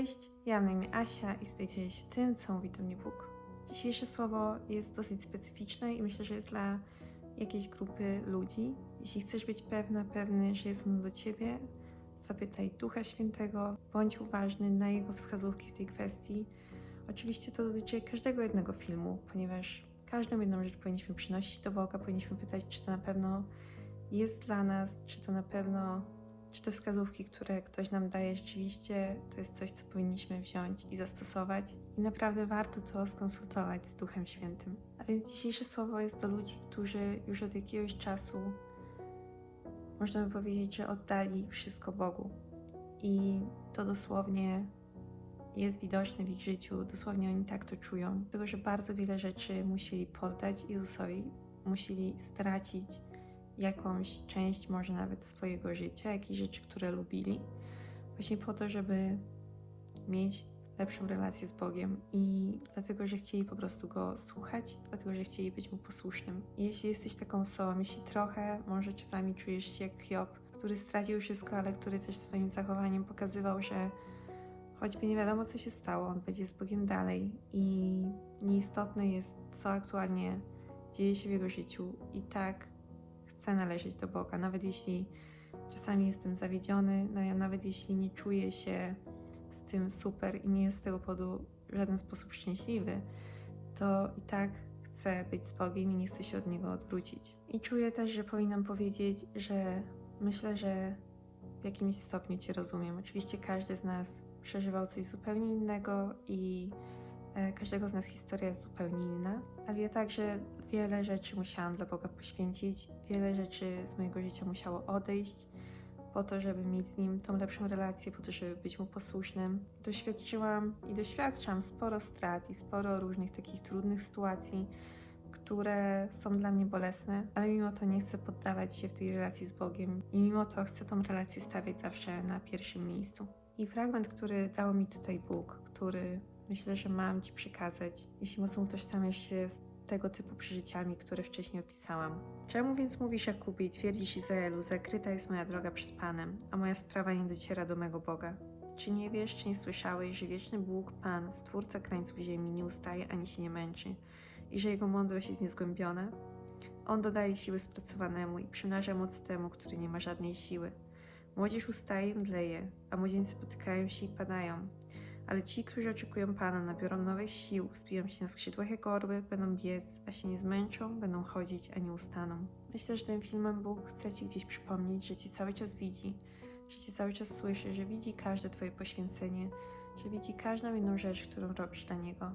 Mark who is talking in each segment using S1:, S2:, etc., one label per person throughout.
S1: Cześć, ja mam na imię Asia i dzielę się tym, co mówi do mnie Bóg. Dzisiejsze słowo jest dosyć specyficzne i myślę, że jest dla jakiejś grupy ludzi. Jeśli chcesz być pewna, pewny, że jest ono do ciebie, zapytaj Ducha Świętego, bądź uważny na jego wskazówki w tej kwestii. Oczywiście to dotyczy każdego jednego filmu, ponieważ każdą jedną rzecz powinniśmy przynosić do Boga, powinniśmy pytać, czy to na pewno jest dla nas, czy to na pewno czy te wskazówki, które ktoś nam daje, rzeczywiście to jest coś, co powinniśmy wziąć i zastosować. I naprawdę warto to skonsultować z Duchem Świętym. A więc dzisiejsze słowo jest do ludzi, którzy już od jakiegoś czasu, można by powiedzieć, że oddali wszystko Bogu. I to dosłownie jest widoczne w ich życiu, dosłownie oni tak to czują. Dlatego, że bardzo wiele rzeczy musieli poddać Jezusowi, musieli stracić jakąś część może nawet swojego życia, jakieś rzeczy, które lubili, właśnie po to, żeby mieć lepszą relację z Bogiem i dlatego, że chcieli po prostu Go słuchać, dlatego, że chcieli być Mu posłusznym. Jeśli jesteś taką osobą, jeśli trochę może czasami czujesz się jak Hiob, który stracił wszystko, ale który też swoim zachowaniem pokazywał, że choćby nie wiadomo, co się stało, on będzie z Bogiem dalej. I nieistotne jest, co aktualnie dzieje się w jego życiu. I tak chcę należeć do Boga, nawet jeśli czasami jestem zawiedziony, nawet jeśli nie czuję się z tym super i nie jest z tego powodu w żaden sposób szczęśliwy, to i tak chcę być z Bogiem i nie chcę się od Niego odwrócić. I czuję też, że powinnam powiedzieć, że myślę, że w jakimś stopniu Cię rozumiem. Oczywiście każdy z nas przeżywał coś zupełnie innego i każdego z nas historia jest zupełnie inna, ale ja także wiele rzeczy musiałam dla Boga poświęcić, wiele rzeczy z mojego życia musiało odejść po to, żeby mieć z Nim tą lepszą relację, po to, żeby być Mu posłusznym. Doświadczyłam i doświadczam sporo strat i sporo różnych takich trudnych sytuacji, które są dla mnie bolesne, ale mimo to nie chcę poddawać się w tej relacji z Bogiem i mimo to chcę tą relację stawiać zawsze na pierwszym miejscu. I fragment, który dał mi tutaj Bóg, który myślę, że mam Ci przekazać, jeśli mocno utożsamiasz się z tego typu przeżyciami, które wcześniej opisałam. Czemu więc mówisz Jakubie i twierdzisz Izraelu, zakryta jest moja droga przed Panem, a moja sprawa nie dociera do mego Boga? Czy nie wiesz, czy nie słyszałeś, że wieczny Bóg, Pan, Stwórca krańców ziemi, nie ustaje ani się nie męczy i że Jego mądrość jest niezgłębiona? On dodaje siły spracowanemu i przymnaża moc temu, który nie ma żadnej siły. Młodzież ustaje i mdleje, a młodzieńcy spotykają się i padają, ale ci, którzy oczekują Pana, nabiorą nowych sił, wspiją się na skrzydłach jak orły, będą biec, a się nie zmęczą, będą chodzić, a nie ustaną. Myślę, że tym filmem Bóg chce Ci gdzieś przypomnieć, że Ci cały czas widzi, że Cię cały czas słyszy, że widzi każde Twoje poświęcenie, że widzi każdą jedną rzecz, którą robisz dla Niego.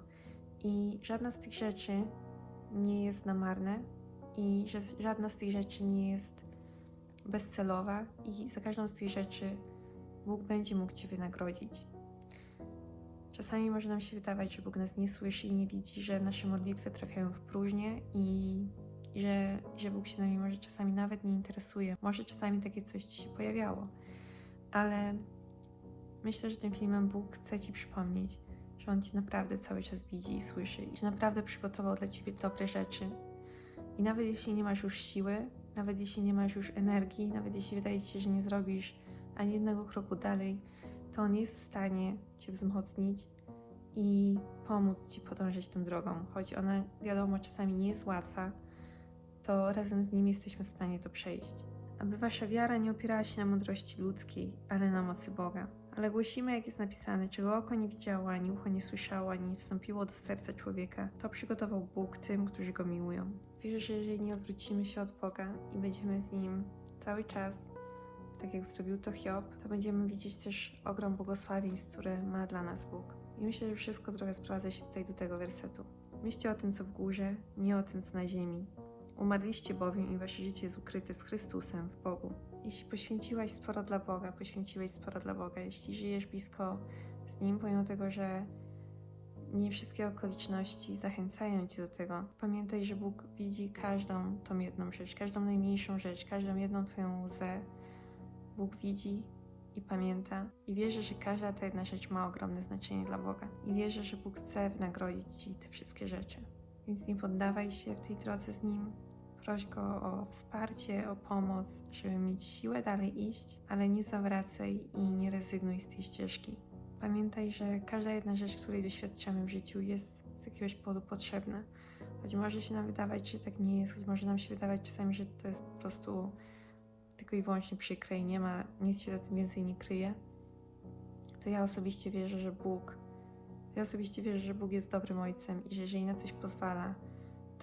S1: I żadna z tych rzeczy nie jest na marne i że żadna z tych rzeczy nie jest bezcelowa i za każdą z tych rzeczy Bóg będzie mógł Cię wynagrodzić. Czasami może nam się wydawać, że Bóg nas nie słyszy i nie widzi, że nasze modlitwy trafiają w próżnię i, że, że Bóg się nami może czasami nawet nie interesuje. Może czasami takie coś Ci się pojawiało, ale myślę, że tym filmem Bóg chce Ci przypomnieć, że On Cię naprawdę cały czas widzi i słyszy i że naprawdę przygotował dla Ciebie dobre rzeczy. I nawet jeśli nie masz już siły, nawet jeśli nie masz już energii, nawet jeśli wydaje Ci się, że nie zrobisz ani jednego kroku dalej, to On jest w stanie Cię wzmocnić i pomóc Ci podążać tą drogą. Choć ona, wiadomo, czasami nie jest łatwa, to razem z Nim jesteśmy w stanie to przejść. Aby Wasza wiara nie opierała się na mądrości ludzkiej, ale na mocy Boga. Ale głosimy, jak jest napisane, czego oko nie widziało, ani ucho nie słyszało, ani nie wstąpiło do serca człowieka, to przygotował Bóg tym, którzy Go miłują. Wierzę, że jeżeli nie odwrócimy się od Boga i będziemy z Nim cały czas, tak jak zrobił to Hiob, to będziemy widzieć też ogrom błogosławieństw, które ma dla nas Bóg. I myślę, że wszystko trochę sprowadza się tutaj do tego wersetu. Myślcie o tym, co w górze, nie o tym, co na ziemi. Umarliście bowiem i wasze życie jest ukryte z Chrystusem w Bogu. Jeśli poświęciłaś sporo dla Boga, poświęciłeś sporo dla Boga, jeśli żyjesz blisko z Nim, pomimo tego, że nie wszystkie okoliczności zachęcają Cię do tego. Pamiętaj, że Bóg widzi każdą tą jedną rzecz, każdą najmniejszą rzecz, każdą jedną Twoją łzę, Bóg widzi i pamięta i wierzę, że każda ta jedna rzecz ma ogromne znaczenie dla Boga. I wierzę, że Bóg chce wynagrodzić Ci te wszystkie rzeczy. Więc nie poddawaj się w tej drodze z Nim. Proś Go o wsparcie, o pomoc, żeby mieć siłę dalej iść, ale nie zawracaj i nie rezygnuj z tej ścieżki. Pamiętaj, że każda jedna rzecz, której doświadczamy w życiu, jest z jakiegoś powodu potrzebna. Choć może się nam wydawać, że tak nie jest, choć może nam się wydawać czasami, że to jest po prostu tylko i wyłącznie przykre i nie ma, nic się za tym więcej nie kryje, to ja osobiście wierzę, że Bóg, ja osobiście wierzę, że Bóg jest dobrym Ojcem i że jeżeli na coś pozwala,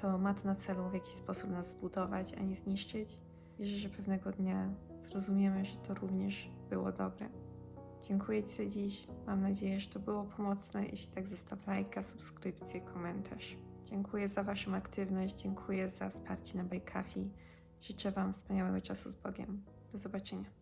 S1: to ma to na celu w jakiś sposób nas zbudować, a nie zniszczyć. Wierzę, że pewnego dnia zrozumiemy, że to również było dobre. Dziękuję Ci za dziś. Mam nadzieję, że to było pomocne. Jeśli tak, zostaw lajka, subskrypcję, komentarz. Dziękuję za Waszą aktywność, dziękuję za wsparcie na Bajkafi. Życzę Wam wspaniałego czasu z Bogiem. Do zobaczenia.